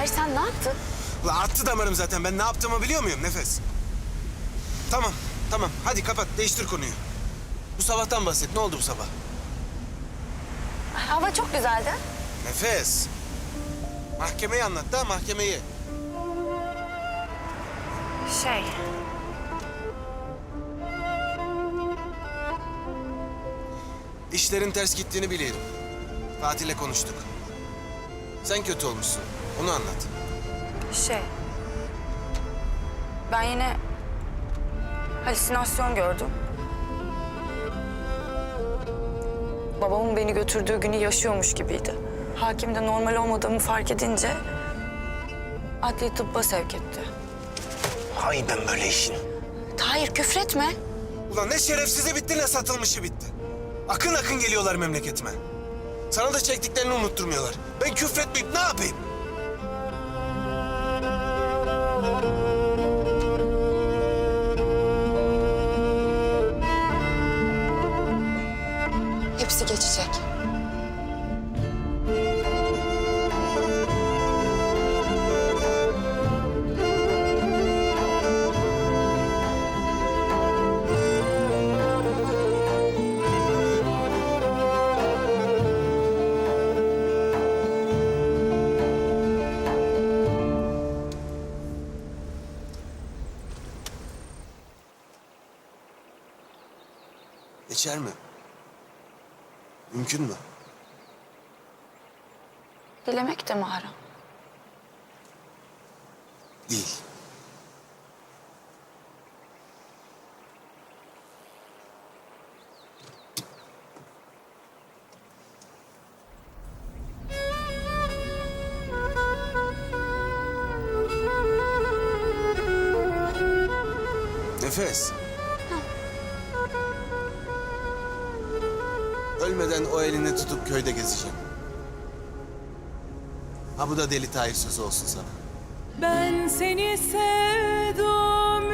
Tahir sen ne yaptın? La attı damarım zaten. Ben ne yaptığımı biliyor muyum Nefes? Tamam, tamam. Hadi kapat, değiştir konuyu. Bu sabahtan bahset. Ne oldu bu sabah? Hava çok güzeldi. Nefes. Mahkemeyi anlat da mahkemeyi. Şey... İşlerin ters gittiğini biliyorum. Fatih'le konuştuk. Sen kötü olmuşsun. Onu anlat. Şey... Ben yine halüsinasyon gördüm. Babamın beni götürdüğü günü yaşıyormuş gibiydi. Hakim de normal olmadığımı fark edince adli tıbba sevk etti. Hay ben böyle işin. Tahir küfretme. Ulan ne şerefsizi bitti ne satılmışı bitti. Akın akın geliyorlar memleketime. Sana da çektiklerini unutturmuyorlar. Ben küfretmeyip ne yapayım? Hepsi geçecek. Geçer mi? Mümkün mü? Dilemek de mi haram? Değil. Nefes. Ölmeden o elini tutup köyde gezeceğim. Ha bu da deli Tahir sözü olsun sana. Ben seni sevdim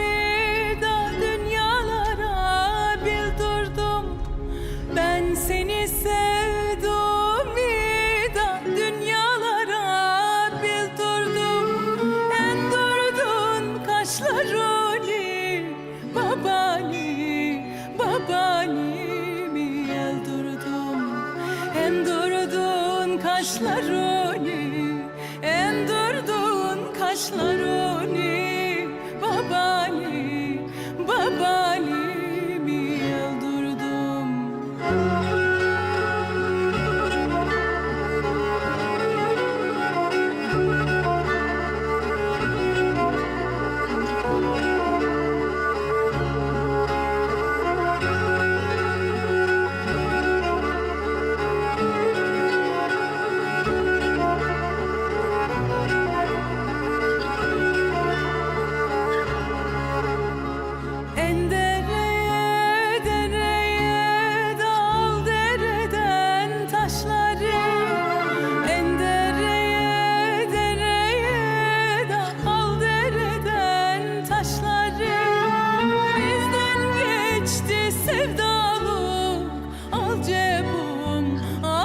da dünyalara bildirdim. Ben seni kaşlarını endirdin kaşlarını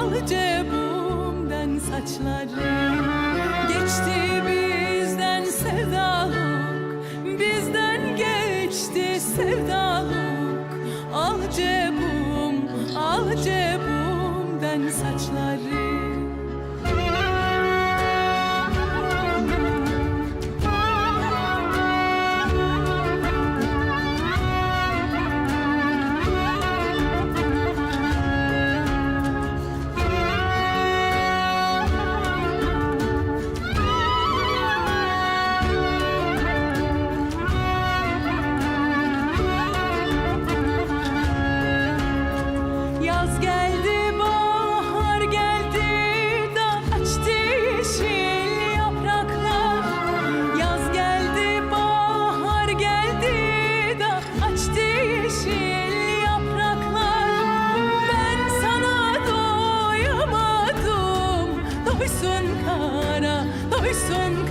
al cebumden saçları. Geçti bizden sevdalık Bizden geçti sevdalık Al cebum, al cebumden saçları Xuân